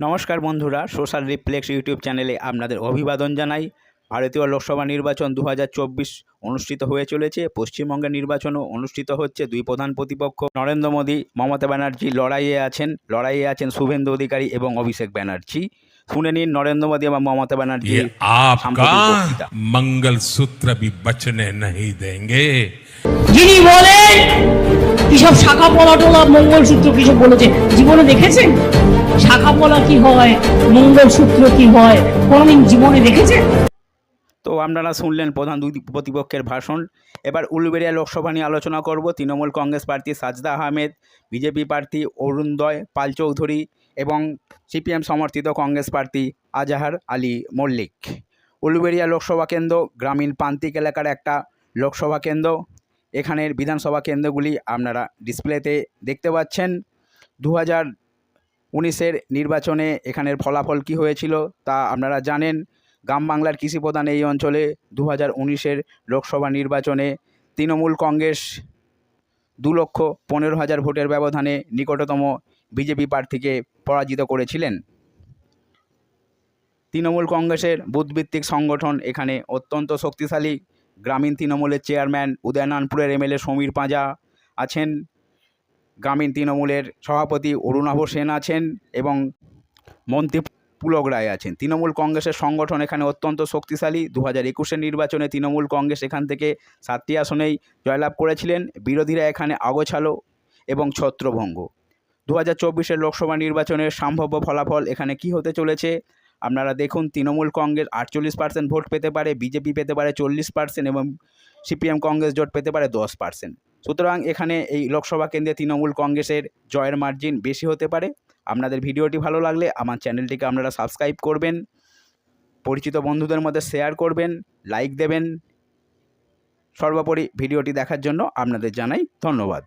নমস্কার বন্ধুরা social reflex YouTube চ্যানেলে আপনাদের অভিবাদন জানাই। ভারতীয় লোকসভা নির্বাচন দু হাজার চব্বিশ অনুষ্ঠিত হয়ে চলেছে। পশ্চিমবঙ্গের নির্বাচনও অনুষ্ঠিত হচ্ছে দুই প্রধান প্রতিপক্ষ। নরেন্দ্র মোদী মমতা ব্যানার্জি লড়াইয়ে আছেন। লড়াইয়ে আছেন শুভেন্দু অধিকারী এবং অভিষেক ব্যানার্জি। শুনে নিন নরেন্দ্র মোদী এবং মমতা ব্যানার্জি মঙ্গল সূত্র দেঙ্গে। যিনি বলেন কিসব শাখা পলা মঙ্গল সূত্র কিছু বলেছে? জীবনে দেখেছেন? শাখা পলা কি হয়? মঙ্গলসূত্র কি হয়? কোনোদিন জীবনে দেখেছেন? তো আপনারা শুনলেন প্রধান দুই প্রতিপক্ষের ভাষণ। এবার উলুবেড়িয়া লোকসভা নিয়ে আলোচনা করব। তৃণমূল কংগ্রেস প্রার্থী সাজদা আহমেদ, বিজেপি প্রার্থী অরুণদয় পাল চৌধুরী এবং সিপিএম সমর্থিত কংগ্রেস প্রার্থী আজাহার আলী মল্লিক। উলুবেড়িয়া লোকসভা কেন্দ্র গ্রামীণ প্রান্তিক এলাকার একটা লোকসভা কেন্দ্র। এখানের বিধানসভা কেন্দ্রগুলি আপনারা ডিসপ্লেতে দেখতে পাচ্ছেন। দু হাজার উনিশের নির্বাচনে এখানের ফলাফল কী হয়েছিল তা আপনারা জানেন। গ্রাম বাংলার কৃষিপ্রধান এই অঞ্চলে দু হাজার উনিশের লোকসভা নির্বাচনে তৃণমূল কংগ্রেস দু লক্ষ পনেরো হাজার ভোটের ব্যবধানে নিকটতম বিজেপি প্রার্থীকে পরাজিত করেছিলেন। তৃণমূল কংগ্রেসের বুথভিত্তিক সংগঠন এখানে অত্যন্ত শক্তিশালী। গ্রামীণ তৃণমূলের চেয়ারম্যান উদয়নানপুরের এমএলএ সমীর পাঁজা আছেন। গ্রামীণ তৃণমূলের সভাপতি অরুণাভ সেন আছেন এবং মন্ত্রী পুলক রায় আছেন। তৃণমূল কংগ্রেসের সংগঠন এখানে অত্যন্ত শক্তিশালী। দু হাজার একুশের নির্বাচনে তৃণমূল কংগ্রেস এখান থেকে সাতটি আসনেই জয়লাভ করেছিলেন। বিরোধীরা এখানে আগোছালো এবং ছত্রভঙ্গ। দু হাজার চব্বিশের লোকসভা নির্বাচনের সম্ভাব্য ফলাফল এখানে কি হতে চলেছে? আপনারা দেখুন, তৃণমূল কংগ্রেস আটচল্লিশ পার্সেন্ট ভোট পেতে পারে, বিজেপি পেতে পারে চল্লিশ পার্সেন্ট এবং সিপিএম কংগ্রেস জোট পেতে পারে দশ পার্সেন্ট সুতরাং এখানে এই লোকসভা কেন্দ্রে তৃণমূল কংগ্রেসের জয়ের মার্জিন বেশি হতে পারে। আপনাদের ভিডিওটি ভালো লাগলে আমার চ্যানেলটিকে আপনারা সাবস্ক্রাইব করবেন, পরিচিত বন্ধুদের মধ্যে শেয়ার করবেন লাইক দেবেন। সর্বোপরি ভিডিওটি দেখার জন্য আপনাদের জানাই ধন্যবাদ।